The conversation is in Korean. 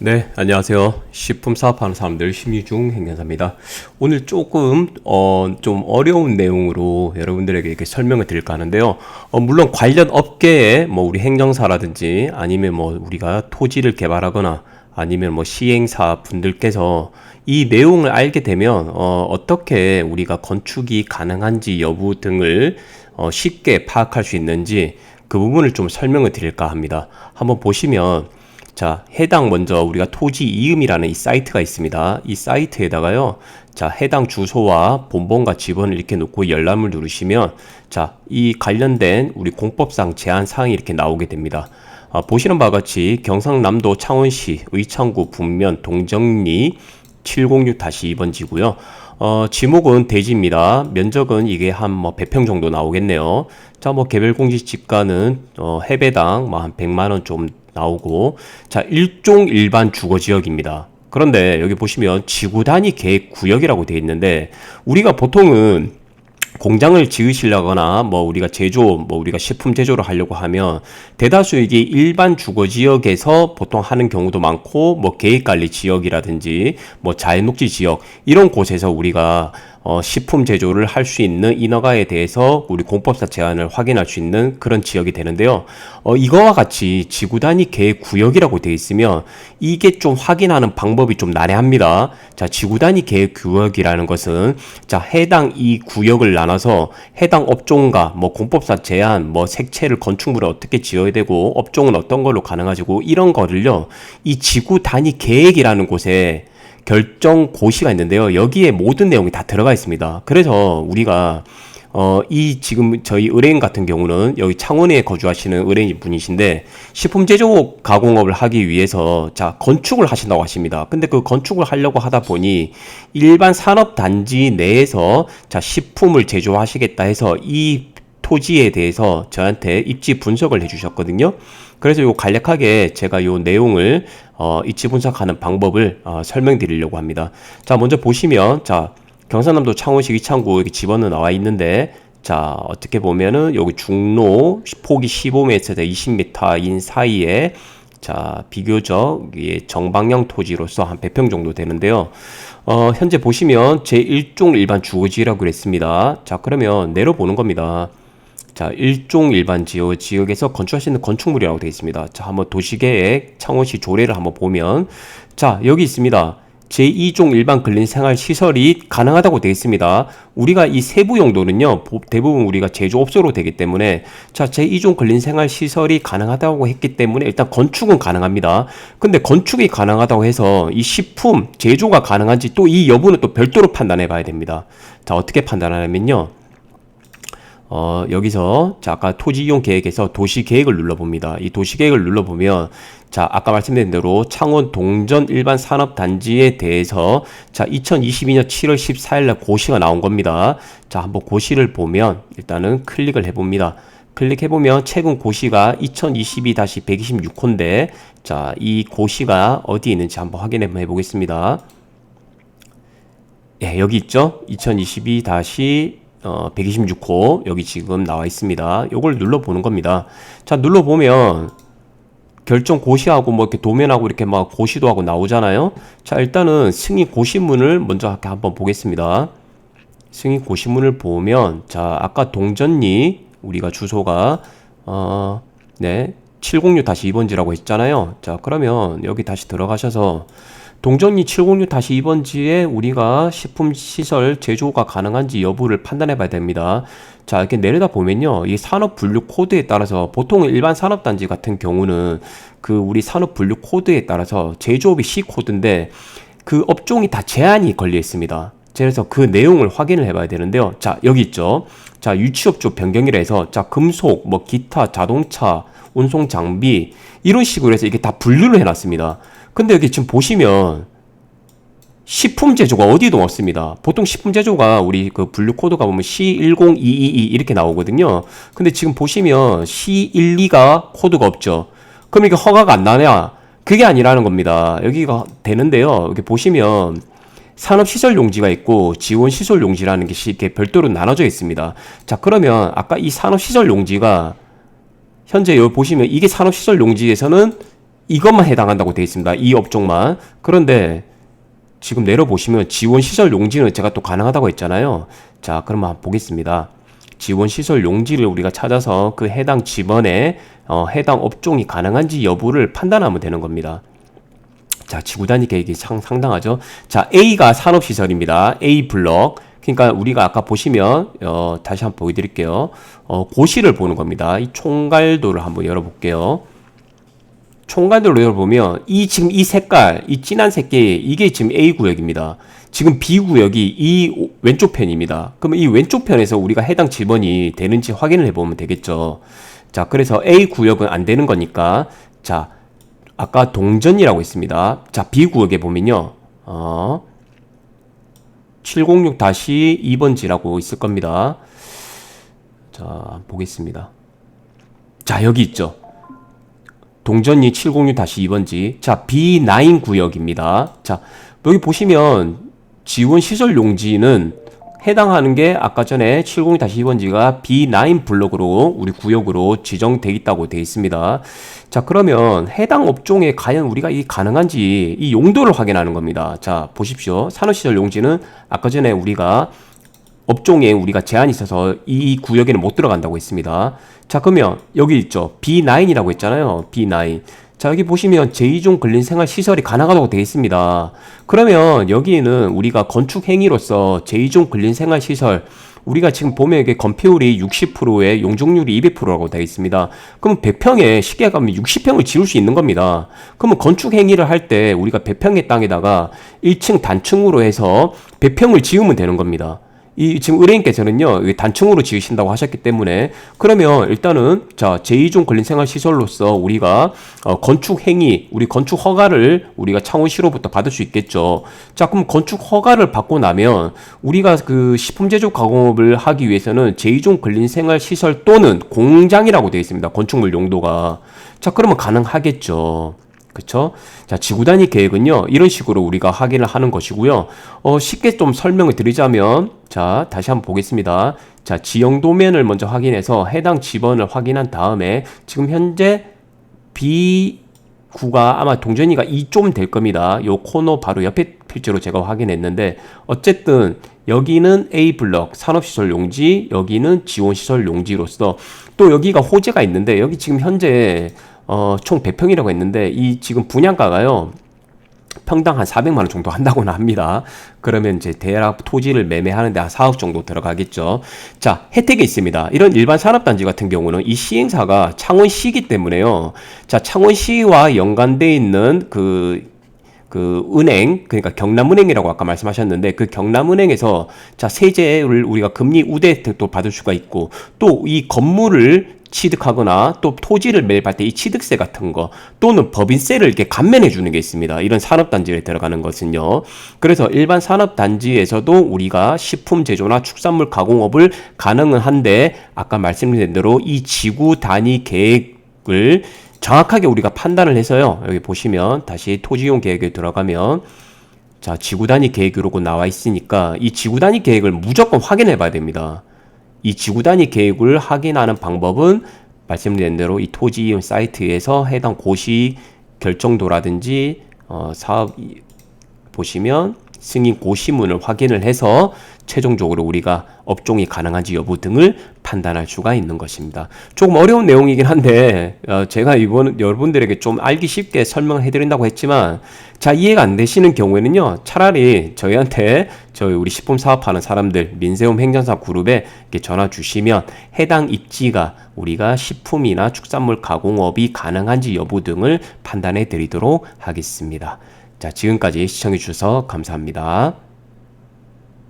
네, 안녕하세요. 식품 사업하는 사람들 심리중 행견사입니다. 오늘 조금 어, 좀 어려운 내용으로 여러분들에게 이렇게 설명을 드릴까 하는데요. 어, 물론 관련 업계에 뭐 우리 행정사라든지 아니면 뭐 우리가 토지를 개발하거나 아니면 뭐 시행사 분들께서 이 내용을 알게 되면 어, 어떻게 우리가 건축이 가능한지 여부 등을 어, 쉽게 파악할 수 있는지 그 부분을 좀 설명을 드릴까 합니다. 한번 보시면 자, 해당 먼저 우리가 토지 이음이라는 이 사이트가 있습니다. 이 사이트에다가요. 자, 해당 주소와 본번과 지번을 이렇게 놓고 열람을 누르시면 자, 이 관련된 우리 공법상 제한 사항이 이렇게 나오게 됩니다. 아, 보시는 바와 같이 경상남도 창원시 의창구 분면 동정리 706-2번 지고요. 어, 지목은 대지입니다. 면적은 이게 한 뭐 100평 정도 나오겠네요. 자, 뭐 개별 공시 지가는 어, 해배당 뭐 한 100만 원 좀 나오고 자, 일종 일반 주거 지역입니다. 그런데 여기 보시면 지구 단위 계획 구역이라고 되어 있는데 우리가 보통은 공장을 지으시려거나 뭐 우리가 제조 뭐 우리가 식품 제조를 하려고 하면 대다수 이게 일반 주거 지역에서 보통 하는 경우도 많고 뭐 계획 관리 지역이라든지 뭐 자연 녹지 지역 이런 곳에서 우리가 어, 식품 제조를 할 수 있는 인허가에 대해서 우리 공법사 제한을 확인할 수 있는 그런 지역이 되는데요. 어, 이거와 같이 지구 단위 계획 구역이라고 되어 있으면 이게 좀 확인하는 방법이 좀 난해합니다. 자, 지구 단위 계획 구역이라는 것은 자, 해당 이 구역을 나눠서 해당 업종과 뭐 공법사 제한, 뭐 색채를 건축물을 어떻게 지어야 되고 업종은 어떤 걸로 가능하지고 이런 거를요. 이 지구 단위 계획이라는 곳에 결정 고시가 있는데요. 여기에 모든 내용이 다 들어가 있습니다. 그래서 우리가 어, 이 지금 저희 의뢰인 같은 경우는 여기 창원에 거주하시는 의뢰인 분이신데 식품 제조 가공업을 하기 위해서 자, 건축을 하신다고 하십니다. 근데 그 건축을 하려고 하다 보니 일반 산업 단지 내에서 자, 식품을 제조하시겠다 해서 이 토지에 대해서 저한테 입지 분석을 해주셨거든요. 그래서 요 간략하게 제가 요 내용을 어, 입지 분석하는 방법을 어, 설명드리려고 합니다. 자, 먼저 보시면 자 경상남도 창원시 이창구 여기 집어는 나와 있는데 자 어떻게 보면은 여기 중로 폭이 15m에서 20m인 사이에 자 비교적 정방향 토지로서 한 100평 정도 되는데요. 어, 현재 보시면 제1종 일반 주거지라고 그랬습니다. 자 그러면 내려보는 겁니다. 자, 일종 일반 지역, 지역에서 건축할 수 있는 건축물이라고 되어 있습니다. 자, 한번 도시계획 창원시 조례를 한번 보면 자, 여기 있습니다. 제2종 일반 근린 생활 시설이 가능하다고 되어 있습니다. 우리가 이 세부 용도는요, 대부분 우리가 제조업소로 되기 때문에, 자, 제2종 근린 생활 시설이 가능하다고 했기 때문에 일단 건축은 가능합니다. 근데 건축이 가능하다고 해서 이 식품 제조가 가능한지 또 이 여부는 또 별도로 판단해 봐야 됩니다. 자, 어떻게 판단하냐면요. 어, 여기서 자 아까 토지 이용 계획에서 도시 계획을 눌러봅니다. 이 도시 계획을 눌러보면 자 아까 말씀드린 대로 창원 동전 일반 산업 단지에 대해서 자 2022년 7월 14일 날 고시가 나온 겁니다. 자 한번 고시를 보면 일단은 클릭을 해 봅니다. 클릭해 보면 최근 고시가 2022-126호인데 자 이 고시가 어디 있는지 한번 확인해 보겠습니다. 예, 여기 있죠? 2022- 어, 126호 여기 지금 나와 있습니다. 요걸 눌러보는 겁니다. 자, 눌러보면 결정 고시하고 뭐 이렇게 도면하고 이렇게 막 고시도 하고 나오잖아요. 자, 일단은 승인 고시문을 먼저 이렇게 한번 보겠습니다. 승인 고시문을 보면 자, 아까 동전리 우리가 주소가 어, 네. 706-2번지라고 했잖아요. 자, 그러면 여기 다시 들어가셔서 동전리 706-2번지에 우리가 식품 시설 제조가 가능한지 여부를 판단해 봐야 됩니다. 자, 이렇게 내려다 보면요. 이 산업 분류 코드에 따라서 보통 일반 산업 단지 같은 경우는 그 우리 산업 분류 코드에 따라서 제조업이 C 코드인데 그 업종이 다 제한이 걸려 있습니다. 그래서 그 내용을 확인을 해봐야 되는데요. 자, 여기 있죠. 자, 유치업종 변경이라 해서 자, 금속, 뭐 기타, 자동차, 운송 장비 이런 식으로 해서 이게 다 분류를 해놨습니다. 근데 여기 지금 보시면 식품 제조가 어디도 없습니다. 보통 식품 제조가 우리 그 분류 코드가 보면 C10222 이렇게 나오거든요. 근데 지금 보시면 C12가 코드가 없죠. 그럼 이게 허가가 안 나냐? 그게 아니라는 겁니다. 여기가 되는데요. 여기 보시면 산업시설 용지가 있고 지원시설 용지라는 게 이렇게 별도로 나눠져 있습니다. 자, 그러면 아까 이 산업시설 용지가 현재 여기 보시면 이게 산업시설 용지에서는 이것만 해당한다고 되어 있습니다. 이 업종만. 그런데 지금 내려보시면 지원 시설 용지는 제가 또 가능하다고 했잖아요. 자, 그러면 한번 보겠습니다. 지원 시설 용지를 우리가 찾아서 그 해당 지번에 어, 해당 업종이 가능한지 여부를 판단하면 되는 겁니다. 자, 지구 단위 계획이 상, 상당하죠. 자, A가 산업 시설입니다. A 블럭. 그러니까 우리가 아까 보시면 어, 다시 한번 보여드릴게요. 어, 고시를 보는 겁니다. 이 총괄도를 한번 열어볼게요. 총괄도로 열어보면 이 지금 이 색깔, 이 진한 색깔 이게 지금 A 구역입니다. 지금 B 구역이 이 오- 왼쪽 편입니다. 그러면 이 왼쪽 편에서 우리가 해당 지번이 되는지 확인을 해보면 되겠죠. 자, 그래서 A 구역은 안 되는 거니까 자, 아까 동전이라고 있습니다. 자, B 구역에 보면요. 어, 706-2번지라고 있을 겁니다. 자, 보겠습니다. 자, 여기 있죠. 동전이 706-2번지. 자, B9 구역입니다. 자, 여기 보시면 지원 시설 용지는 해당하는 게 아까 전에 706-2번지가 B9 블록으로 우리 구역으로 지정돼 있다고 돼 있습니다. 자, 그러면 해당 업종에 과연 우리가 이 가능한지 이 용도를 확인하는 겁니다. 자, 보십시오. 산업시설 용지는 아까 전에 우리가 업종에 우리가 제한이 있어서 이 구역에는 못 들어간다고 했습니다. 자, 그러면 여기 있죠. B9이라고 했잖아요. B9. 자, 여기 보시면 제2종 근린 생활 시설이 가능하다고 되어 있습니다. 그러면 여기에는 우리가 건축 행위로서 제2종 근린 생활 시설 우리가 지금 보면 이게 건폐율이 60%에 용적률이 200%라고 되어 있습니다. 그러면 100평에 쉽게 가면 60평을 지을 수 있는 겁니다. 그러면 건축 행위를 할 때 우리가 100평의 땅에다가 1층 단층으로 해서 100평을 지으면 되는 겁니다. 이 지금 의뢰인께서는요 단층으로 지으신다고 하셨기 때문에 그러면 일단은 자 제2종 근린생활 시설로서 우리가 어, 건축 행위 우리 건축 허가를 우리가 창원시로부터 받을 수 있겠죠. 자 그럼 건축 허가를 받고 나면 우리가 그 식품 제조 가공업을 하기 위해서는 제2종 근린생활 시설 또는 공장이라고 되어 있습니다. 건축물 용도가 자 그러면 가능하겠죠. 그쵸? 자, 지구 단위 계획은요, 이런 식으로 우리가 확인을 하는 것이고요. 어, 쉽게 좀 설명을 드리자면, 자, 다시 한번 보겠습니다. 자, 지형 도면을 먼저 확인해서 해당 지번을 확인한 다음에, 지금 현재 B9가 아마 동전이가 2좀 될 겁니다. 요 코너 바로 옆에 필지로 제가 확인했는데, 어쨌든, 여기는 A 블럭 산업시설 용지, 여기는 지원시설 용지로서 또 여기가 호재가 있는데, 여기 지금 현재 어, 총 100평이라고 했는데 이 지금 분양가가요. 평당 한 400만 원 정도 한다고는 합니다. 그러면 이제 대략 토지를 매매하는데 한 4억 정도 들어가겠죠. 자, 혜택이 있습니다. 이런 일반 산업단지 같은 경우는 이 시행사가 창원시이기 때문에요. 자, 창원시와 연관돼 있는 그그 은행 그러니까 경남은행이라고 아까 말씀하셨는데 그 경남은행에서 자 세제를 우리가 금리 우대 혜택도 받을 수가 있고 또 이 건물을 취득하거나 또 토지를 매입할 때 이 취득세 같은 거 또는 법인세를 이렇게 감면해 주는 게 있습니다. 이런 산업단지에 들어가는 것은요. 그래서 일반 산업단지에서도 우리가 식품 제조나 축산물 가공업을 가능은 한데 아까 말씀드린 대로 이 지구 단위 계획을 정확하게 우리가 판단을 해서요. 여기 보시면 다시 토지용 계획에 들어가면 자, 지구 단위 계획으로 나와 있으니까 이 지구 단위 계획을 무조건 확인해 봐야 됩니다. 이 지구 단위 계획을 확인하는 방법은 말씀드린 대로 이 토지 사이트에서 해당 고시 결정도라든지 어, 사업 이- 보시면 승인 고시문을 확인을 해서 최종적으로 우리가 업종이 가능한지 여부 등을 판단할 수가 있는 것입니다. 조금 어려운 내용이긴 한데 어, 제가 이번 여러분들에게 좀 알기 쉽게 설명을 해드린다고 했지만 자 이해가 안 되시는 경우에는요 차라리 저희한테 저희 우리 식품 사업하는 사람들 민세홈 행정사 그룹에 전화 주시면 해당 입지가 우리가 식품이나 축산물 가공업이 가능한지 여부 등을 판단해 드리도록 하겠습니다. 자 지금까지 시청해 주셔서 감사합니다.